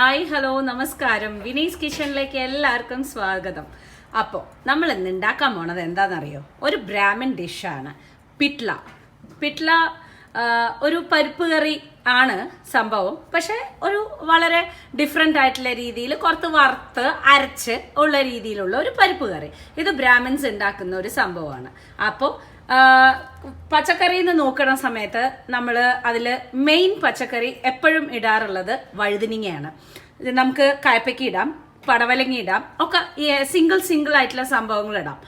Hi hello നമസ്കാരം. വിനീസ് കിച്ചണിലേക്ക് എല്ലാവർക്കും സ്വാഗതം. അപ്പോൾ നമ്മൾ ഇന്ന് ഉണ്ടാക്കാൻ പോണത് എന്താണെന്നറിയോ? ഒരു ബ്രാഹ്മിൻ ഡിഷാണ്. പിട്ല. പിട്ല ഒരു പരിപ്പ് കറി ആണ് സംഭവം. പക്ഷെ ഒരു വളരെ ഡിഫറെന്റ് ആയിട്ടുള്ള രീതിയിൽ കുറച്ച് വറുത്ത് അരച്ച് ഉള്ള രീതിയിലുള്ള ഒരു പരിപ്പ് കറി. ഇത് ബ്രാഹ്മിൻസ് ഉണ്ടാക്കുന്ന ഒരു സംഭവമാണ്. അപ്പോൾ പച്ചക്കറി എന്ന് നോക്കുന്ന സമയത്ത് നമ്മൾ അതിൽ മെയിൻ പച്ചക്കറി എപ്പോഴും ഇടാറുള്ളത് വഴുതിനിങ്ങയാണ്. നമുക്ക് കയപ്പയ്ക്ക് ഇടാം പടവലങ്ങി ഇടാം ഒക്കെ സിംഗിൾ സിംഗിൾ ആയിട്ടുള്ള സംഭവങ്ങൾ ഇടാം.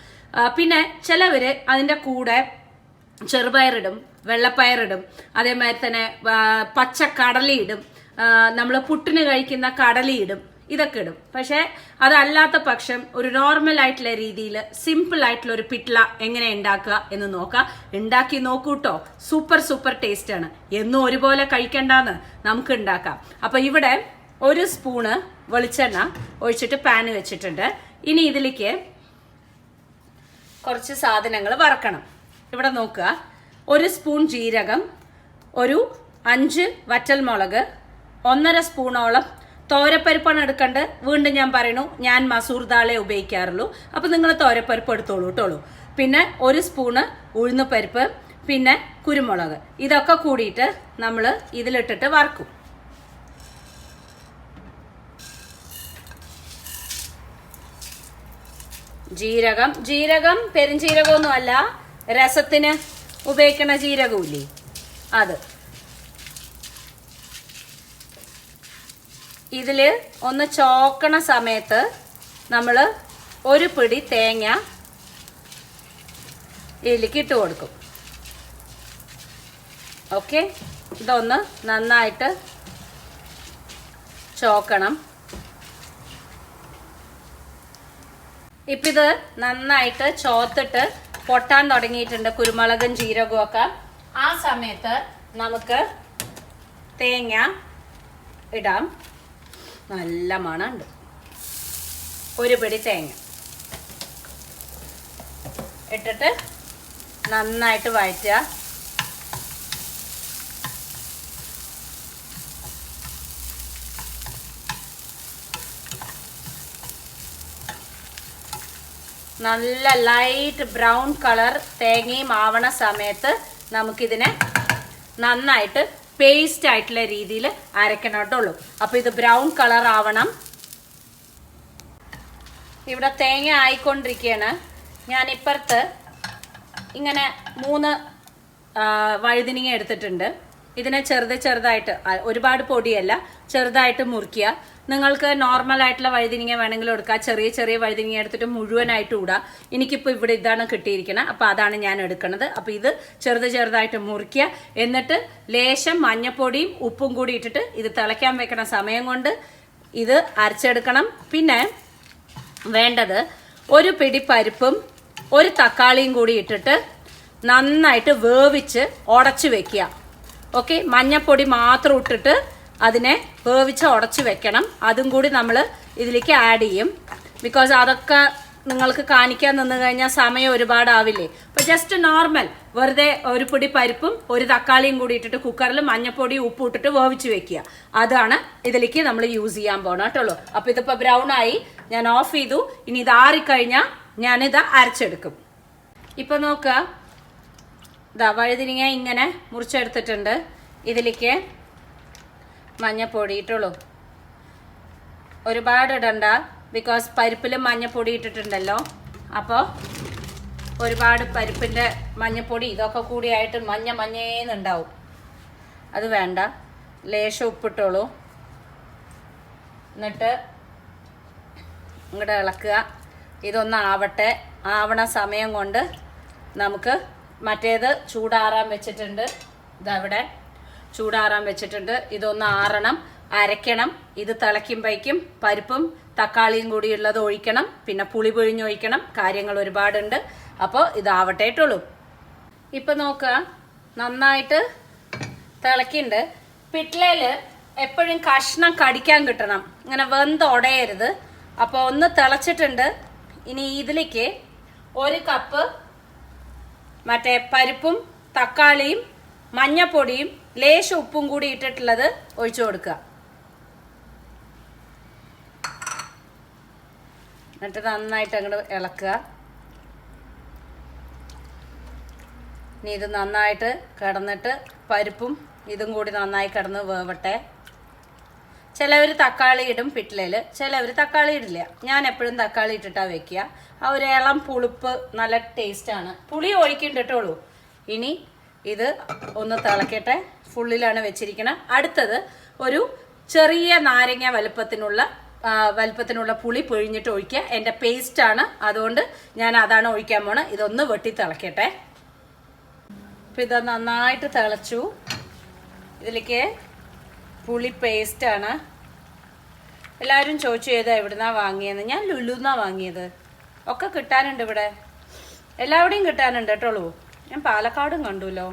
പിന്നെ ചിലവർ അതിന്റെ കൂടെ ചെറുപയറിടും വെള്ളപ്പയറിടും അതേമാതിരി തന്നെ പച്ച കടലയിടും നമ്മൾ പുട്ടിന് കഴിക്കുന്ന കടലയിടും ഇതൊക്കെ ഇടും. പക്ഷേ അതല്ലാത്ത പക്ഷം ഒരു നോർമൽ ആയിട്ടുള്ള രീതിയിൽ സിമ്പിൾ ആയിട്ടുള്ള ഒരു പിട്ല എങ്ങനെ ഉണ്ടാക്കുക എന്ന് നോക്കാം. ഉണ്ടാക്കി നോക്കൂട്ടോ സൂപ്പർ സൂപ്പർ ടേസ്റ്റ് ആണ്. എന്നും ഒരുപോലെ കഴിക്കണ്ടെന്ന് നമുക്ക് ഉണ്ടാക്കാം അപ്പൊ ഇവിടെ ഒരു സ്പൂണ് വെളിച്ചെണ്ണ ഒഴിച്ചിട്ട് പാന് വെച്ചിട്ടുണ്ട്. ഇനി ഇതിലേക്ക് കുറച്ച് സാധനങ്ങൾ വറക്കണം. ഇവിടെ നോക്കുക. ഒരു സ്പൂൺ ജീരകം ഒരു അഞ്ച് വറ്റൽമുളക് ഒന്നര സ്പൂണോളം തോരപ്പരിപ്പാണ് എടുക്കേണ്ടത്. വീണ്ടും ഞാൻ പറയണു ഞാൻ മസൂർ ദാളെ ഉപയോഗിക്കാറുള്ളൂ. അപ്പോൾ നിങ്ങൾ തോരപ്പരിപ്പ് എടുത്തോളൂ കേട്ടോളൂ പിന്നെ ഒരു സ്പൂണ് ഉഴുന്നുപരിപ്പ് പിന്നെ കുരുമുളക്. ഇതൊക്കെ കൂടിയിട്ട് നമ്മൾ ഇതിലിട്ടിട്ട് വറക്കും. ജീരകം. ജീരകം പെരുംജീരകമൊന്നുമല്ല രസത്തിന് ഉപയോഗിക്കണ ജീരകമില്ലേ? അത്. ഇതിൽ ഒന്ന് ചോക്കണ സമയത്ത് നമ്മൾ ഒരു പിടി തേങ്ങ ഇതിലേക്ക് ഇട്ട് കൊടുക്കും. ഓക്കെ? ഇതൊന്ന് നന്നായിട്ട് ചോക്കണം. ഇപ്പം ഇത് നന്നായിട്ട് ചോത്തിട്ട് പൊട്ടാൻ തുടങ്ങിയിട്ടുണ്ട് കുരുമുളകും ജീരകവും ഒക്കെ ആ സമയത്ത് നമുക്ക് തേങ്ങ ഇടാം. നല്ല മണമുണ്ട്. ഒരു പിടി തേങ്ങ. ഇട്ടിട്ട് നന്നായിട്ട് വഴറ്റുക. നല്ല ലൈറ്റ് ബ്രൗൺ കളർ തേങ്ങയും ആവണ സമയത്ത് നമുക്കിതിനെ നന്നായിട്ട് പേസ്റ്റ് ആയിട്ടുള്ള രീതിയിൽ അരക്കണം കേട്ടുള്ളൂ അപ്പൊ ഇത് ബ്രൗൺ കളർ ആവണം. ഇവിടെ തേങ്ങ ആയിക്കൊണ്ടിരിക്കുകയാണ് ഞാൻ ഇപ്പുറത്ത് ഇങ്ങനെ മൂന്ന് വഴുതിനിങ്ങ എടുത്തിട്ടുണ്ട്. ഇതിനെ ചെറുത് ചെറുതായിട്ട് ഒരുപാട് പൊടിയല്ല ചെറുതായിട്ട് മുറിക്കുക നിങ്ങൾക്ക് നോർമൽ ആയിട്ടുള്ള വഴുതിനിങ്ങ വേണമെങ്കിൽ എടുക്കുക ചെറിയ ചെറിയ വഴുതിനിങ്ങ എടുത്തിട്ട് മുഴുവനായിട്ട് ഇടുക. എനിക്കിപ്പോൾ ഇവിടെ ഇതാണ് കിട്ടിയിരിക്കുന്നത് അപ്പോൾ അതാണ് ഞാൻ എടുക്കുന്നത് അപ്പോൾ ഇത് ചെറുത് ചെറുതായിട്ട് മുറിക്കുക എന്നിട്ട് ലേശം മഞ്ഞപ്പൊടിയും ഉപ്പും കൂടി ഇട്ടിട്ട് ഇത് തിളയ്ക്കാൻ വെക്കണ സമയം കൊണ്ട് ഇത് അരച്ചെടുക്കണം. പിന്നെ വേണ്ടത് ഒരു പിടി പരിപ്പും ഒരു തക്കാളിയും കൂടി ഇട്ടിട്ട് നന്നായിട്ട് വേവിച്ച് ഉടച്ചു വെക്കുക. ഓക്കെ മഞ്ഞപ്പൊടി മാത്രം ഇട്ടിട്ട് അതിനെ വേവിച്ച് ഉടച്ച് വെക്കണം. അതും കൂടി നമ്മൾ ഇതിലേക്ക് ആഡ് ചെയ്യും. ബിക്കോസ് അതൊക്കെ നിങ്ങൾക്ക് കാണിക്കാൻ നിന്ന് കഴിഞ്ഞാൽ സമയം ഒരുപാട് ഒരുപാടാവില്ലേ. അപ്പൊ ജസ്റ്റ് നോർമൽ വെറുതെ ഒരു പൊടി പരിപ്പും ഒരു തക്കാളിയും കൂടി ഇട്ടിട്ട് കുക്കറിൽ മഞ്ഞപ്പൊടി ഉപ്പ് ഇട്ടിട്ട് വേവിച്ച് വെക്കുക. അതാണ് ഇതിലേക്ക് നമ്മൾ യൂസ് ചെയ്യാൻ പോകണം കേട്ടോളൂ. അപ്പൊ ഇതിപ്പോ ബ്രൗൺ ആയി ഞാൻ ഓഫ് ചെയ്തു. ഇനി ഇത് ആറിക്കഴിഞ്ഞാൽ ഞാനിത് അരച്ചെടുക്കും. ഇപ്പൊ നോക്കുക. ഇതാ വഴുതിരിങ്ങ ഇങ്ങനെ മുറിച്ചെടുത്തിട്ടുണ്ട്. ഇതിലേക്ക് മഞ്ഞപ്പൊടി ഇട്ടുള്ളൂ. ഒരുപാട് ഇടണ്ട ബിക്കോസ് പരിപ്പിൽ മഞ്ഞപ്പൊടി ഇട്ടിട്ടുണ്ടല്ലോ. അപ്പോൾ ഒരുപാട് പരിപ്പിന്റെ മഞ്ഞപ്പൊടി ഇതൊക്കെ കൂടിയായിട്ട് മഞ്ഞ മഞ്ഞേന്നുണ്ടാവും. അത് വേണ്ട. ലേശം ഉപ്പിട്ടോളൂ. എന്നിട്ട് ഇങ്ങോട്ട് ഇളക്കുക. ഇതൊന്ന് ആവട്ടെ. ആവണ സമയം കൊണ്ട് നമുക്ക് മറ്റേത് ചൂടാറാൻ വെച്ചിട്ടുണ്ട്. ഇതവിടെ ചൂടാറാൻ വെച്ചിട്ടുണ്ട്. ഇതൊന്ന് ആറണം അരയ്ക്കണം. ഇത് തിളയ്ക്കുമ്പോഴേക്കും പരിപ്പും തക്കാളിയും കൂടി ഉള്ളത് ഒഴിക്കണം. പിന്നെ പുളി പിഴിഞ്ഞൊഴിക്കണം കാര്യങ്ങൾ ഒരുപാടുണ്ട്. അപ്പോൾ ഇതാവട്ടേട്ടുള്ളൂ ഇപ്പം നോക്കുക നന്നായിട്ട് തിളക്കിണ്ട് പിട്ലയിൽ എപ്പോഴും കഷ്ണം കടിക്കാൻ കിട്ടണം. ഇങ്ങനെ വെന്ത് ഉടയരുത് അപ്പോൾ ഒന്ന് തിളച്ചിട്ടുണ്ട്. ഇനി ഇതിലേക്ക് ഒരു കപ്പ് മറ്റേ പരിപ്പും തക്കാളിയും മഞ്ഞപ്പൊടിയും ലേശം ഉപ്പും കൂടി ഇട്ടിട്ടുള്ളത് ഒഴിച്ചു കൊടുക്കുക. എന്നിട്ട് നന്നായിട്ട് അങ്ങോട്ട് ഇളക്കുക. ഇനി ഇത് നന്നായിട്ട് കിടന്നിട്ട് പരിപ്പും ഇതും കൂടി നന്നായി കിടന്ന് വേവട്ടെ. ചിലവർ തക്കാളി ഇടും പിട്ടിലയിൽ ചിലവർ തക്കാളി ഇടില്ല. ഞാൻ എപ്പോഴും തക്കാളി ഇട്ടിട്ടാണ് വെക്കുക. ആ ഒരു ഇളം പുളിപ്പ് നല്ല ടേസ്റ്റാണ് പുളി ഒഴിക്കിണ്ടിട്ടുള്ളൂ ഇനി ഇത് ഒന്ന് തിളക്കട്ടെ. ഫുള്ളിലാണ് വെച്ചിരിക്കണം. അടുത്തത് ഒരു ചെറിയ നാരങ്ങ വലുപ്പത്തിനുള്ള വലുപ്പത്തിനുള്ള പുളി പിഴിഞ്ഞിട്ട് ഒഴിക്കുക. എന്റെ പേസ്റ്റാണ് അതുകൊണ്ട് ഞാൻ അതാണ് ഒഴിക്കാൻ പോണത് ഇതൊന്ന് വെട്ടി തിളക്കട്ടെ. അപ്പം ഇത് നന്നായിട്ട് തിളച്ചു. ഇതിലേക്ക് പുളി പേസ്റ്റാണ് എല്ലാവരും ചോദിച്ചു ഏതാ എവിടുന്നാണ് വാങ്ങിയെന്ന്. ഞാൻ ലുലുന്നാ വാങ്ങിയത്. ഒക്കെ കിട്ടാനുണ്ട് ഇവിടെ. എല്ലാവിടെയും കിട്ടാനുണ്ട് കേട്ടോളൂ ഞാൻ പാലക്കാടും കണ്ടുല്ലോ.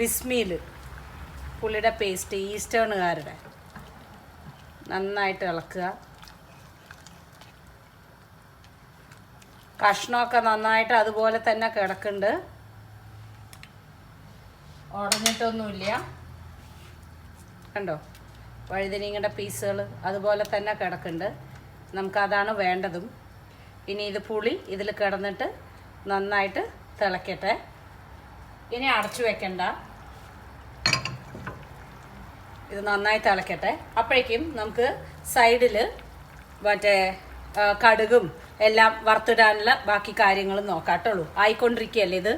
ബിസ്മിയിൽ പുളിയുടെ പേസ്റ്റ് ഈസ്റ്റേണുകാരുടെ. നന്നായിട്ട് ഇളക്കുക. കഷ്ണമൊക്കെ നന്നായിട്ട് അതുപോലെ തന്നെ കിടക്കുന്നുണ്ട്. ഉടഞ്ഞിട്ടൊന്നുമില്ല. കണ്ടോ? വഴുതനീങ്ങയുടെ പീസുകൾ അതുപോലെ തന്നെ കിടക്കുന്നുണ്ട്. നമുക്കതാണ് വേണ്ടതും. ഇനി ഇത് പുളി ഇതിൽ കിടന്നിട്ട് നന്നായിട്ട് തിളയ്ക്കട്ടെ ഇനി അടച്ചു വെക്കണ്ട. ഇത് നന്നായി തിളയ്ക്കട്ടെ അപ്പോഴേക്കും നമുക്ക് സൈഡിൽ മറ്റേ കടുകും എല്ലാം വറുത്തിടാനുള്ള ബാക്കി കാര്യങ്ങളും നോക്കാട്ടുള്ളൂ ആയിക്കൊണ്ടിരിക്കുകയല്ലേ ഇത്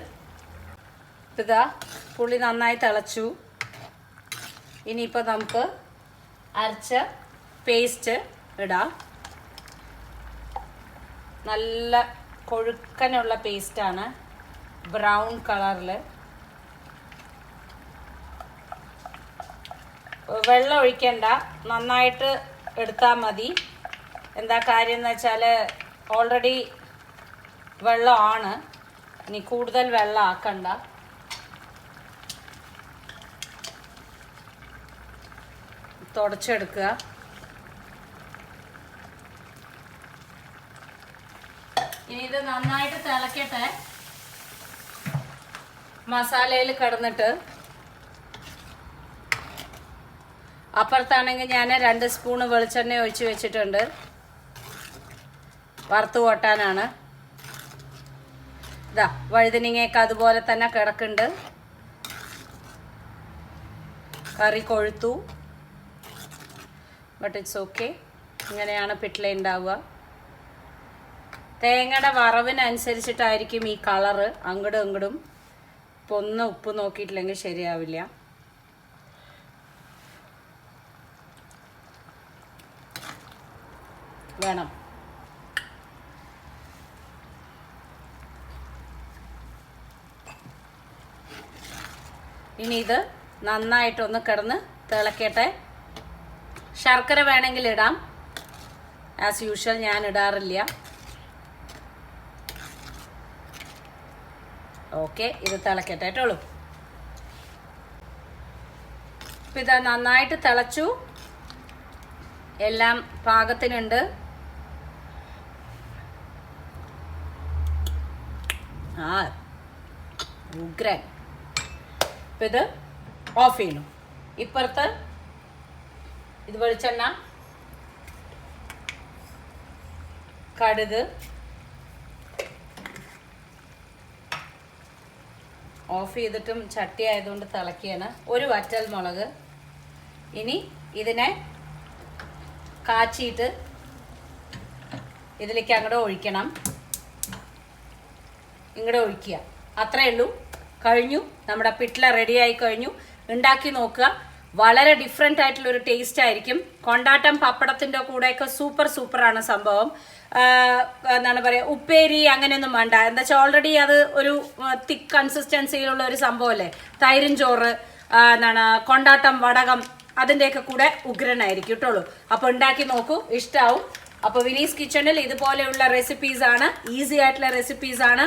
ഇതാ പുളി നന്നായി തിളച്ചു. ഇനിയിപ്പോൾ നമുക്ക് അരച്ച പേസ്റ്റ് ഇടാം. നല്ല കൊഴുക്കനുള്ള പേസ്റ്റാണ് ബ്രൗൺ കളറിൽ വെള്ളം ഒഴിക്കണ്ട. നന്നായിട്ട് എടുത്താൽ മതി. എന്താ കാര്യം എന്ന് വെച്ചാൽ ഓൾറെഡി വെള്ളമാണ് ഇനി കൂടുതൽ വെള്ളം ആക്കണ്ട. തുടച്ചെടുക്കുക. ഇനി ഇത് നന്നായിട്ട് തിളക്കട്ടെ. മസാലയിൽ കിടന്നിട്ട്. അപ്പുറത്താണെങ്കിൽ ഞാൻ രണ്ട് സ്പൂണ് വെളിച്ചെണ്ണ ഒഴിച്ച് വെച്ചിട്ടുണ്ട്. വറുത്ത് കൊട്ടാനാണ്. ഇതാ വഴുതനങ്ങയൊക്കെ അതുപോലെ തന്നെ കിടക്കുന്നുണ്ട്. കറി കൊഴുത്തു. ബട്ട് ഇറ്റ്സ് ഓക്കെ ഇങ്ങനെയാണ് പിട്ടില ഉണ്ടാവുക. തേങ്ങയുടെ വറവിനനുസരിച്ചിട്ടായിരിക്കും ഈ കളറ് അങ്ങടും ഇങ്ങടും ഇപ്പോൾ ഒന്ന് ഉപ്പ് നോക്കിയിട്ടില്ലെങ്കിൽ ശരിയാവില്ല. വേണം. ഇനി ഇത് നന്നായിട്ടൊന്ന് കിടന്ന് തിളക്കട്ടെ. ശർക്കര വേണമെങ്കിൽ ഇടാം. ആസ് യൂഷ്വൽ ഞാൻ ഇടാറില്ല. ഓക്കെ ഇത് തിളക്കട്ടെ കേട്ടോളൂ. അപ്പം ഇത് നന്നായിട്ട് തിളച്ചു. എല്ലാം പാകത്തിനുണ്ട്. ആ ഉഗ്രൻ. അപ്പം ഇത് ഓഫ് ചെയ്യുന്നു. ഇപ്പുറത്ത് ഇത് വെളിച്ചെണ്ണ. കടുക്. ഓഫ് ചെയ്തിട്ടും ചട്ടി ആയതുകൊണ്ട് തിളക്കിയാണ്. ഒരു വറ്റൽ മുളക്. ഇനി ഇതിനെ കാച്ചിയിട്ട് ഇതിലേക്ക് അങ്ങോട്ട് ഒഴിക്കണം. ഇങ്ങോട്ട് ഒഴിക്കുക. അത്രയേ ഉള്ളൂ. കഴിഞ്ഞു. നമ്മുടെ പിട്ടില റെഡി ആയി കഴിഞ്ഞു. ഉണ്ടാക്കി നോക്കുക. വളരെ ഡിഫറെന്റ് ആയിട്ടുള്ള ഒരു ടേസ്റ്റ് ആയിരിക്കും. കൊണ്ടാട്ടം പപ്പടത്തിന്റെ കൂടെയൊക്കെ സൂപ്പർ സൂപ്പർ ആണ് സംഭവം. എന്താണ് പറയുക ഉപ്പേരി അങ്ങനെയൊന്നും വേണ്ട. എന്താ വെച്ചാൽ ഓൾറെഡി അത് ഒരു തിക്ക് കൺസിസ്റ്റൻസിയിലുള്ള ഒരു സംഭവമല്ലേ? തൈരും ചോറ് എന്താണ് കൊണ്ടാട്ടം വടകം അതിന്റെയൊക്കെ കൂടെ ഉഗ്രനായിരിക്കും കേട്ടോളൂ. അപ്പോൾ ഉണ്ടാക്കി നോക്കൂ ഇഷ്ടമാവും അപ്പോൾ വിനീസ് കിച്ചണിൽ ഇതുപോലെയുള്ള റെസിപ്പീസ് ആണ് ഈസി ആയിട്ടുള്ള റെസിപ്പീസ് ആണ്.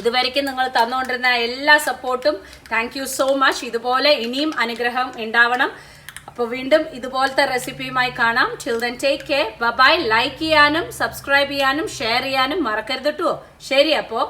ഇതുവരെയ്ക്കും നിങ്ങൾ തന്നുകൊണ്ടിരുന്ന എല്ലാ സപ്പോർട്ടും താങ്ക് യു സോ മച്ച് ഇതുപോലെ ഇനിയും അനുഗ്രഹം ഉണ്ടാവണം. അപ്പോൾ വീണ്ടും ഇതുപോലത്തെ റെസിപ്പിയുമായി കാണാം. Till then take care bye bye like ചെയ്യാനും സബ്സ്ക്രൈബ് ചെയ്യാനും ഷെയർ ചെയ്യാനും മറക്കരുത് കേട്ടോ ശരി അപ്പോൾ.